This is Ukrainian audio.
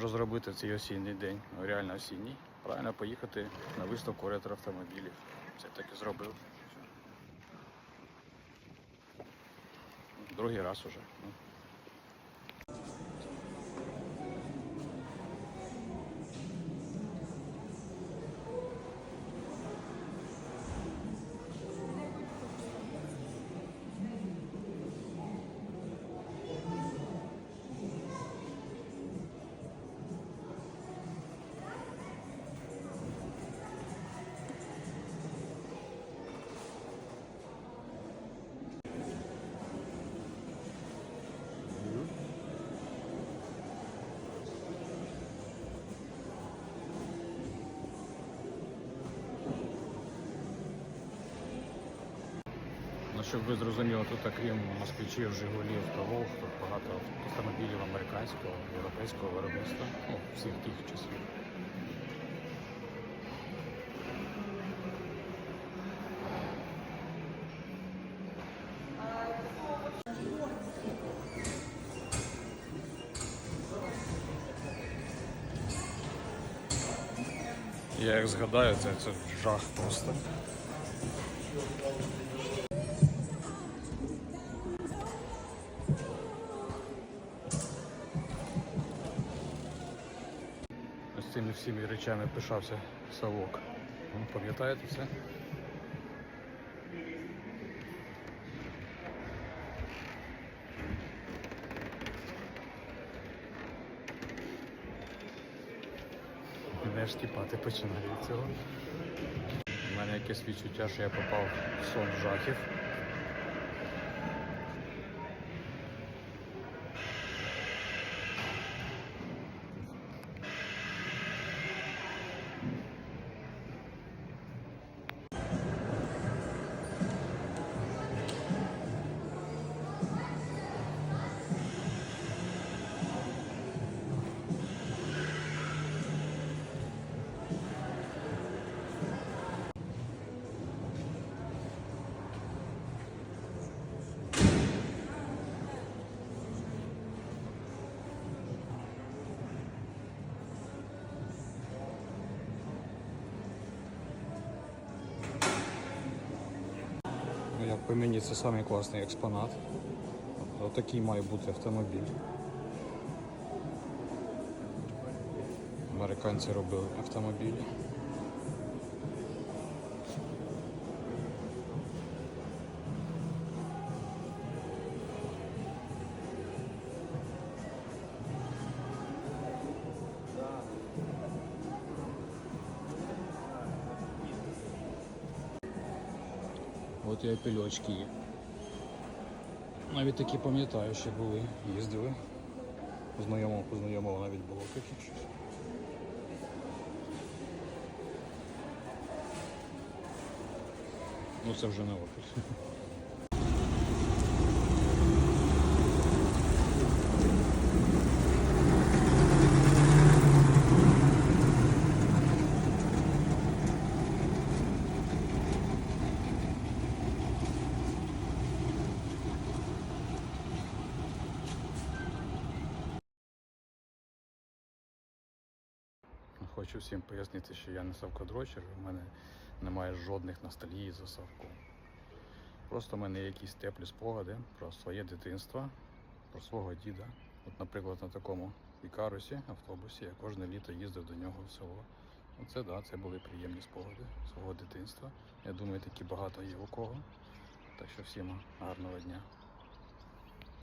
можу зробити в цей осінній день, ну, реально осінній. Правильно поїхати на виставку ретро-автомобілів. Це так і зробив. Другий раз уже. Щоб ви зрозуміли, тут окрім москвичів, Жигулів та Волг, тут багато автомобілів американського, європейського виробництва, ну, всіх тих часів. Я як згадаю, це, це жах просто. Цими всіми речами пишався совок. Ви Пам'ятаєте це? Мене ж тіпати починає від цього. У мене якесь відчуття, що я попав в сон жахів. Ну, Як по мені це самий класний експонат. Отакий має бути автомобіль. Американці робили автомобілі. От і апельочки є. Навіть такі пам'ятаю, що були, їздили. Знайомого, познайомого навіть було таке щось. Ну це вже не опис. Хочу всім пояснити, що я не савкодрочер, у мене немає жодних ностальгій за савком. Просто в мене якісь теплі спогади про своє дитинство, про свого діда. От, наприклад, на такому ікарусі, автобусі, я кожне літо їздив до нього в село. Оце да, це були приємні спогади свого дитинства. Я думаю, такі багато є у кого. Так що всім гарного дня.